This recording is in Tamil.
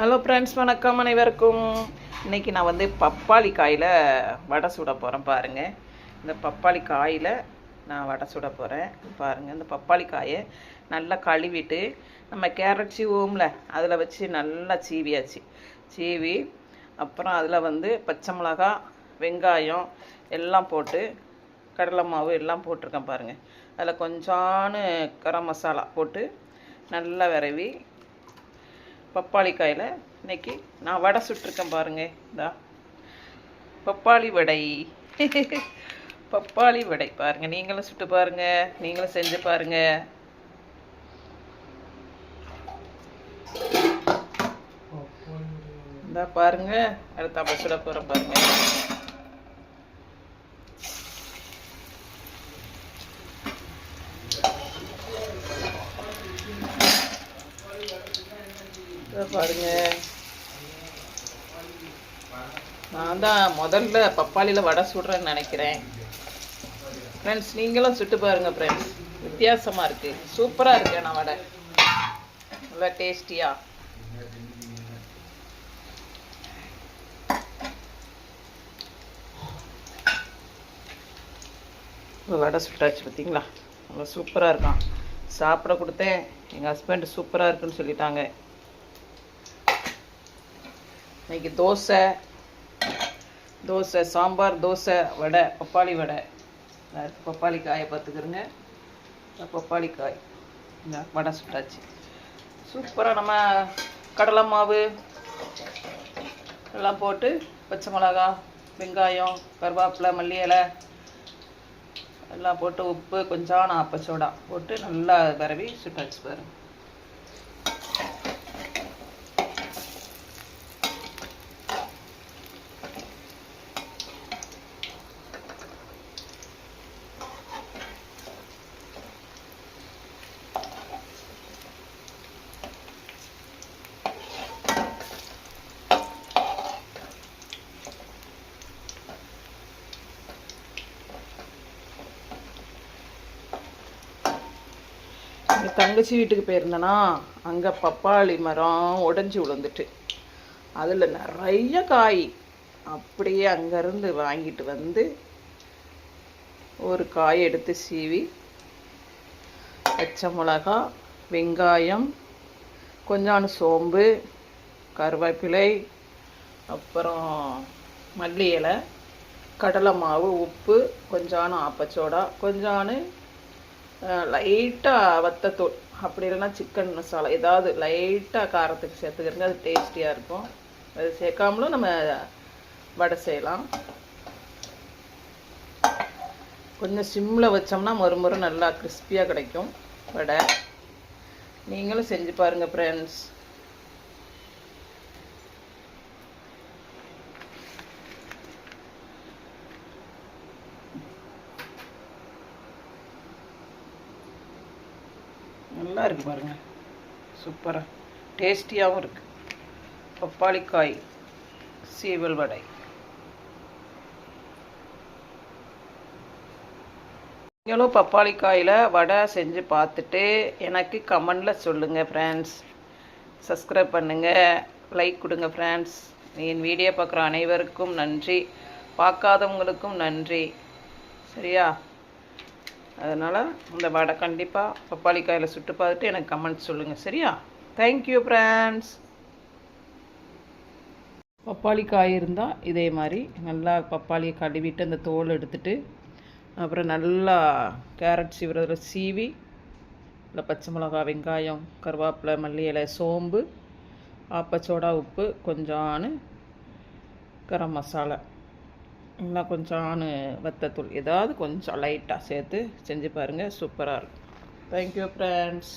ஹலோ ஃப்ரெண்ட்ஸ் வணக்கம் அனைவருக்கும். இன்றைக்கி நான் வந்து பப்பாளி காயில் வடை சுட போகிறேன் பாருங்கள் இந்த பப்பாளி காயில் நான் வடை சுட போகிறேன் பாருங்கள் இந்த பப்பாளி காயை நல்லா கழுவிட்டு நம்ம கேரட் சீவுவோம்ல அதில் வச்சு நல்லா சீவியாச்சு. சீவி அப்புறம் அதில் வந்து பச்சை மிளகா வெங்காயம் எல்லாம் போட்டு கடலை மாவு எல்லாம் போட்டிருக்கேன் பாருங்கள் அதில் கொஞ்சானு கரம் மசாலா போட்டு நல்லா விரவி பப்பாளி காயில் இன்னைக்கு நான் வடை சுட்டிருக்கேன் பாருங்க இந்தா. பப்பாளி வடை. பப்பாளி வடை. பாருங்க நீங்களும் சுட்டு பாருங்க நீங்களும் செஞ்சு பாருங்க. இந்தா பாருங்க அடுத்த அப்ப சுட போகிறேன் பாருங்க. இதோ பாருங்க. நான் தான் முதல்ல பப்பாளியில் வடை சுடுறேன்னு நினைக்கிறேன். ஃப்ரெண்ட்ஸ் நீங்களும் சுட்டு பாருங்க ஃப்ரெண்ட்ஸ் வித்தியாசமாக இருக்கு. சூப்பராக இருக்கு நான் வடை. நல்லா டேஸ்டியாக வடை சுட்டாச்சு பார்த்தீங்களா நல்லா சூப்பராக இருக்கான். சாப்பிட கொடுத்தேன். எங்கள் ஹஸ்பண்ட் சூப்பராக இருக்குன்னு சொல்லிட்டாங்க. இன்னைக்கு தோசை தோசை சாம்பார் தோசை வடை பப்பாளி வடை. பப்பாளி காயை பார்த்துக்கிறோங்க. பப்பாளி காய். இந்த வடை சுட்டாச்சு. சூப்பராக நம்ம கடலை மாவு எல்லாம் போட்டு பச்சை மிளகா வெங்காயம் கருவேப்பிலை மல்லி இலை எல்லாம் போட்டு உப்பு கொஞ்சம் அப்பச்சோடா போட்டு நல்லா விரவி சுட்டாச்சு பாருங்கள் எங்கள் தங்கச்சி வீட்டுக்கு போயிருந்தேன்னா அங்கே பப்பாளி மரம் உடஞ்சி விழுந்துட்டு. அதில் நிறைய காய் அப்படியே அங்கேருந்து வாங்கிட்டு வந்து ஒரு காய் எடுத்து சீவி பச்சை மிளகா வெங்காயம் கொஞ்சோண்டு சோம்பு கருவேப்பிலை அப்புறம் மல்லி இலை கடலை மாவு உப்பு கொஞ்சானு ஆப்பச்சோடா கொஞ்சானு லைட்டாக வத்தத்தூள் அப்படி இல்லைன்னா சிக்கன் மசாலா ஏதாவது லைட்டாக காரத்துக்கு சேர்த்துக்கிறங்க அது டேஸ்டியாக இருக்கும். அது சேர்க்காமலும் நம்ம வடை செய்யலாம். கொஞ்சம் சிம்மில் வச்சோம்னா மறு மறு நல்லா கிறிஸ்பியாக கிடைக்கும் வடை. நீங்களும் செஞ்சு பாருங்கள் ஃப்ரெண்ட்ஸ் நல்லா இருக்குது பாருங்க. சூப்பராக டேஸ்டியாகவும் இருக்குது பப்பாளிக்காய் சீவல் வடை. நீங்களும் பப்பாளிக்காயில் வடை செஞ்சு பார்த்துட்டு எனக்கு கமெண்டில் சொல்லுங்கள் ஃப்ரெண்ட்ஸ் சப்ஸ்கிரைப் பண்ணுங்கள் லைக் கொடுங்க ஃப்ரெண்ட்ஸ் என் வீடியோ பார்க்குற அனைவருக்கும் நன்றி. பார்க்காதவங்களுக்கும் நன்றி. சரியா? அதனால் இந்த வடை கண்டிப்பாக பப்பாளி காயில் சுட்டு பார்த்துட்டு எனக்கு கமெண்ட் சொல்லுங்கள் சரியா? தேங்க்யூ ஃப்ரெண்ட்ஸ் பப்பாளி காய் இருந்தால் இதே மாதிரி நல்லா பப்பாளியை கழுவிட்டு அந்த தோல் எடுத்துட்டு அப்புறம் நல்லா கேரட் சீவுறதில் சீவி இல்லை பச்சை மிளகா வெங்காயம் கருவேப்பிலை மல்லி இலை சோம்பு ஆப்பச்சோடா உப்பு கொஞ்சோன்னு கரம் மசாலா. இன்னும் ஆணு வத்தத்தூள் ஏதாவது கொஞ்சம் லைட்டாக சேர்த்து செஞ்சு பாருங்கள் சூப்பராக இருக்கும். Thank you friends